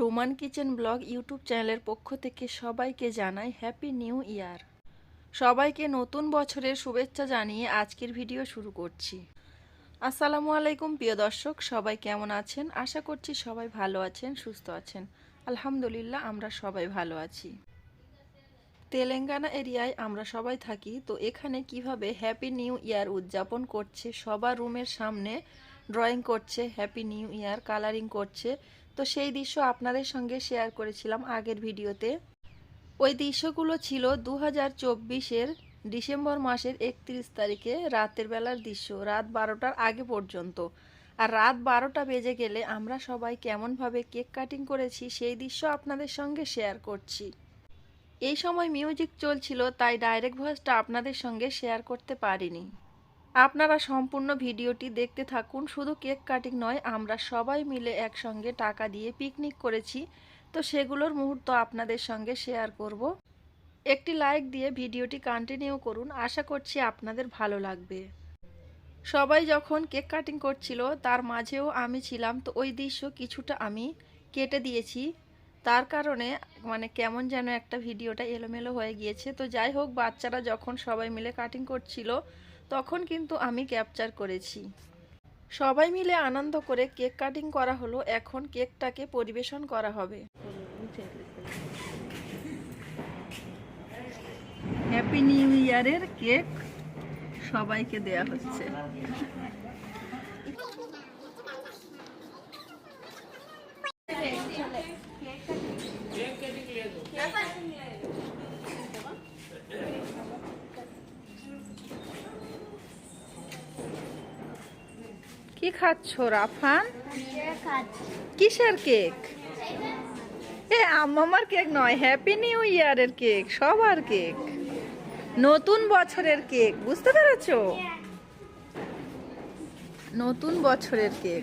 Roman kitchen blog YouTube চ্যানেলের পক্ষ থেকে সবাইকে জানাই হ্যাপি নিউ ইয়ার। সবাইকে নতুন বছরের শুভেচ্ছা জানিয়ে আজকের ভিডিও শুরু করছি। আসসালামু আলাইকুম, প্রিয় দর্শক, সবাই কেমন আছেন? আশা করছি সবাই ভালো আছেন, সুস্থ আছেন। আলহামদুলিল্লাহ, আমরা সবাই ভালো আছি। তেলেঙ্গানা এরিয়ায় আমরা সবাই থাকি, তো এখানে কীভাবে হ্যাপি নিউ ইয়ার উদযাপন করছে, সবার রুমের সামনে ড্রয়িং করছে, হ্যাপি নিউ ইয়ার কালারিং করছে তো সেই দৃশ্য আপনাদের সঙ্গে শেয়ার করেছিলাম আগের ভিডিওতে। ওই দৃশ্যগুলো ছিল দু হাজার চব্বিশের ডিসেম্বর মাসের একত্রিশ তারিখে রাতের বেলার দৃশ্য, রাত বারোটার আগে পর্যন্ত। আর রাত বারোটা বেজে গেলে আমরা সবাই কেমনভাবে কেক কাটিং করেছি সেই দৃশ্য আপনাদের সঙ্গে শেয়ার করছি। এই সময় মিউজিক চলছিল, তাই ডাইরেক্ট ভয়েসটা আপনাদের সঙ্গে শেয়ার করতে পারিনি। আপনারা সম্পূর্ণ ভিডিওটি দেখতে থাকুন। শুধু কেক কাটিং নয়, আমরা সবাই মিলে একসঙ্গে টাকা দিয়ে পিকনিক করেছি। তো সেগুলোর মুহূর্ত আপনাদের সঙ্গে শেয়ার করব। একটি লাইক দিয়ে ভিডিওটি কন্টিনিউ করুন। আশা করছি আপনাদের ভালো লাগবে। সবাই যখন কেক কাটিং করছিল, তার মাঝেও আমি ছিলাম। তো ওই দৃশ্য কিছুটা আমি কেটে দিয়েছি। তার কারণে মানে কেমন যেন একটা ভিডিওটা এলোমেলো হয়ে গিয়েছে। তো যাই হোক, বাচ্চারা যখন সবাই মিলে কাটিং করছিল তখন কিন্তু আমি ক্যাপচার করেছি। সবাই মিলে আনন্দ করে কেক কাটিং করা হলো, এখন কেকটাকে পরিবেশন করা হবে। হ্যাপি নিউ ইয়ারের কেক সবাইকে দেয়া হচ্ছে। কি খাচ্ছ রাফান? কিসের কেক? এ আম্মামার কেক নয় হ্যাপি নিউ ইয়ারের কেক সবার কেক। নতুন বছরের কেক বুঝতে পেরেছ? নতুন বছরের কেক।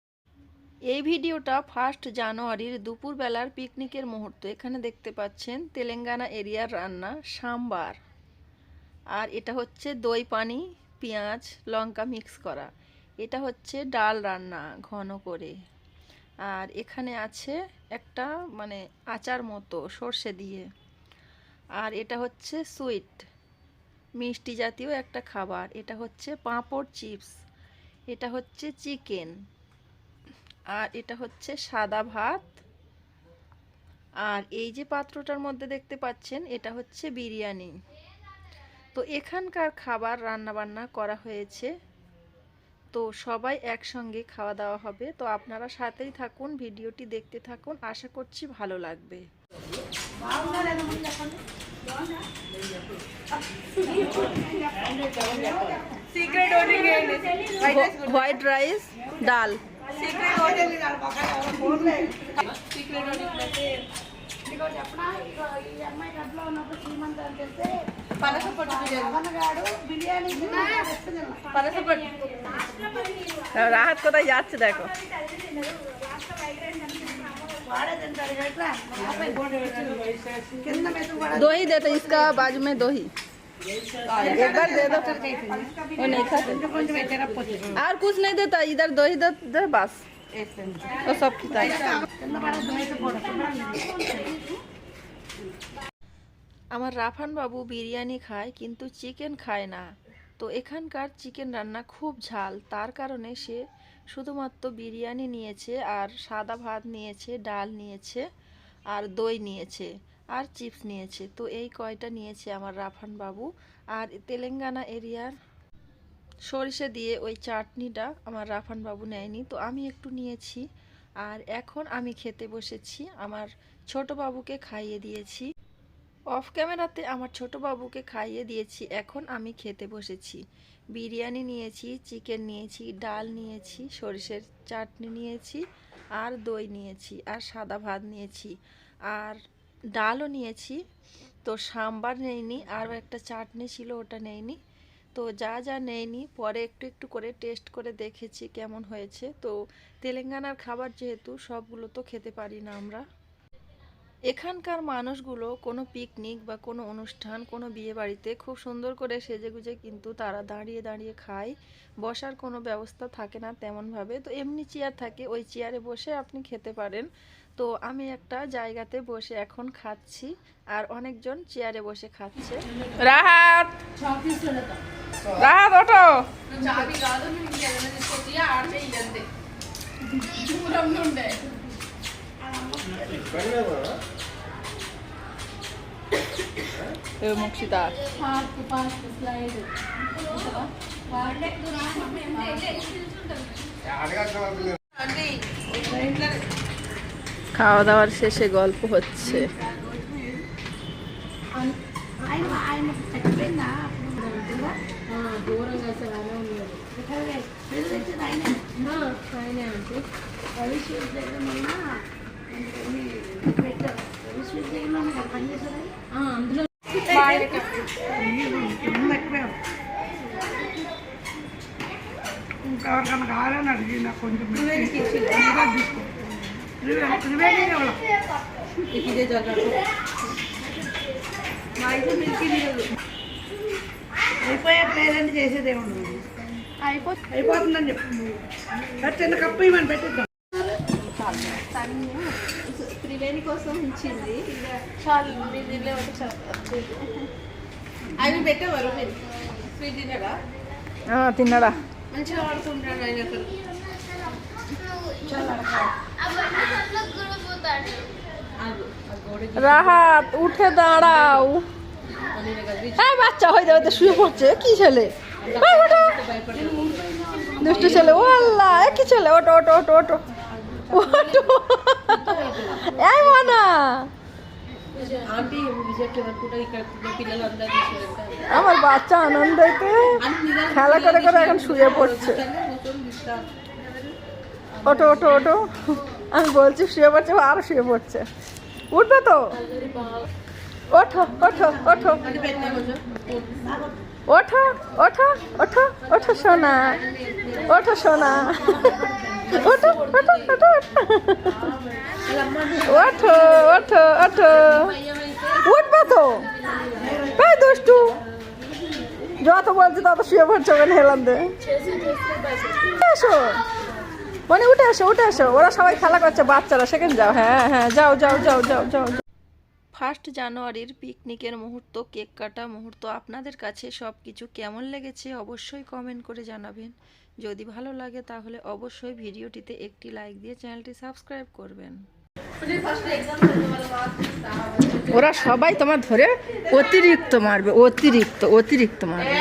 এই ভিডিওটা ফার্স্ট জানুয়ারির দুপুরবেলার পিকনিকের মুহূর্ত। এখানে দেখতে পাচ্ছেন তেলেঙ্গানা এরিয়ার রান্না, সাম্বার। আর এটা হচ্ছে দই পানি, পেঁয়াজ, লঙ্কা মিক্স করা। এটা হচ্ছে ডাল রান্না ঘন করে। আর এখানে আছে একটা মানে আচার মতো সর্ষে দিয়ে। আর এটা হচ্ছে সুইট মিষ্টি জাতীয় একটা খাবার। এটা হচ্ছে পাঁপড় চিপস এটা হচ্ছে চিকেন আর এটা হচ্ছে সাদা ভাত। আর এই যে পাত্রটার মধ্যে দেখতে পাচ্ছেন এটা হচ্ছে বিরিয়ানি। তো এখানকার খাবার রান্না বান্না করা হয়েছে। তো সবাই একসঙ্গে খাওয়া দাওয়া হবে। তো আপনারা সাথেই থাকুন ভিডিওটি দেখতে থাকুন। আশা করছি ভালো লাগবে। White rice dal. Secret hotel ఫోన్లో సీక్రెట్ ఓటెల్ ఇదిగో చెప్పనా ఇదిగో ఈ అమ్మాయి గడ్లో ఉన్నప్పుడు శ్రీమంత్ అని చెప్తే పనస పట్టు అవన్నగాడు బిర్యానీ పనస పట్టు రాహత్ కూడా యాచ్చు దాకా दो ही देते इसका बाजू में दो ही और कुछ नहीं देता इधर दही दे, दे बस वो सब खिता আমার রাফান বাবু বিরিয়ানি খায় কিন্তু চিকেন খায় না তো এখানকার চিকেন রান্না খুব ঝাল তার কারণে সে শুধুমাত্র বিরিয়ানি নিয়েছে আর সাদা ভাত নিয়েছে ডাল নিয়েছে আর দই নিয়েছে আর চিপস নিয়েছে। তো এই কয়টা নিয়েছে আমার রাফান বাবু আর তেলেঙ্গানা এরিয়ার সরিষে দিয়ে ওই চাটনিটা আমার রাফান বাবু নেয়নি। তো আমি একটু নিয়েছি আর এখন আমি খেতে বসেছি। আমার ছোট বাবুকে খাইয়ে দিয়েছি। অফ ক্যামেরাতে আমার ছোট বাবুকে খাইয়ে দিয়েছি। এখন আমি খেতে বসেছি। বিরিয়ানি নিয়েছি, চিকেন নিয়েছি, ডাল নিয়েছি, সরিষের চাটনি নিয়েছি আর দই নিয়েছি আর সাদা ভাত নিয়েছি। আর ডালও নিয়েছি। তো সাম্বার নেইনি, আর একটা চাটনি ছিল ওটা নেইনি। তো যা যা নেইনি, পরে একটু একটু করে টেস্ট করে দেখেছি কেমন হয়েছে। তো তেলেঙ্গানার খাবার যেহেতু, সবগুলো তো খেতে পারি না আমরা। এখানকার মানুষগুলো কোনো পিকনিক বা কোনো অনুষ্ঠান, কোনো বিয়ে বাড়িতে খুব সুন্দর করে সেজেগুজে কিন্তু তারা দাঁড়িয়ে দাঁড়িয়ে খায়। বসার কোনো ব্যবস্থা থাকে না তেমনভাবে। তো এমনি চেয়ার থাকে, ওই চেয়ারে বসে আপনি খেতে পারেন। তো আমি একটা জায়গাতে বসে এখন খাচ্ছি, আর অনেকজন চেয়ারে বসে খাচ্ছে। রাহাত! রাহাত, ওঠো! খাওয়া দাওয়ার শেষে গল্প হচ্ছে ఆయన ఆయన చచ్చిపోయిందా దూరంగా అసలు అలా ఉన్నది పెళ్లి తెచ్చింది ఆయన ఆయనే అంటే రవిశ్వర్ దగ్గర మొన్న పెట్టారు రవిశ్వర్ దగ్గర మొన్న పనిచేశారు అందులో ఇంకెవరికన్నా కావాలని అడిగి నాకు కొంచెం తీసుకో ఇదే మా అయితే అయిపోయే చేసేదే అయిపోతుందని కప్పు పెట్టిద్దాం. తను త్రివేణి కోసం ఇచ్చింది చాలు దీనిలో అవి పెట్టేవారు స్వీట్ తిన్నాడా? తిన్నాడా మంచిగా వాడుతుంటాడు ఆయన చాలా রাহাত, উঠে দাঁড়াও। হ্যাঁ বাচ্চা হয়ে যাবে তো শুয়ে পড়ছে। কি ছেলে? দুষ্টু ছেলে। ও আল্লাহ কি ছেলে? ওটো ওটো ওটো ওটো ওটো এই, মানা। আমার বাচ্চা আনন্দেতে খেলা করে করে এখন শুয়ে পড়ছে। ওটো ওটো ওটো আমি বলছি, শুয়ে পড়ছে আরও শুয়ে পড়ছে। উঠবে তো? ওঠো ওঠো সোনা। সোনা। ওঠো ওঠো উঠবে তো? দুষ্টু। যত বলছি তত শুয়ে পড়ছে ওখানে হেলান দে। মানে উঠে আসো উঠে আসো। ওরা সবাই খেলা করছে বাচ্চারা সেখানে যাও। হ্যাঁ হ্যাঁ যাও যাও যাও যাও যাও ফার্স্ট জানুয়ারির পিকনিকের মুহূর্ত কেক কাটা মুহূর্ত আপনাদের কাছে সব কিছু কেমন লেগেছে অবশ্যই কমেন্ট করে জানাবেন। যদি ভালো লাগে তাহলে অবশ্যই ভিডিওটিতে একটি লাইক দিয়ে চ্যানেলটি সাবস্ক্রাইব করবেন। ওরা সবাই তোমার ধরে অতিরিক্ত মারবে অতিরিক্ত অতিরিক্ত মারবে।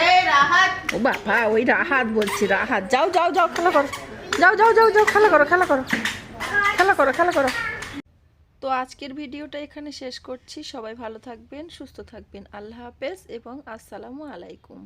ও বাবা ওই রাহাত বলছি রাহাত। যাও যাও যাও খেলা করো। যাও যাও যাও যাও, খেলা করো খেলা করো। খেলা করো খেলা করো। তো আজকের ভিডিওটা এখানে শেষ করছি। সবাই ভালো থাকবেন, সুস্থ থাকবেন। আল্লাহ হাফেজ এবং আসসালামু আলাইকুম।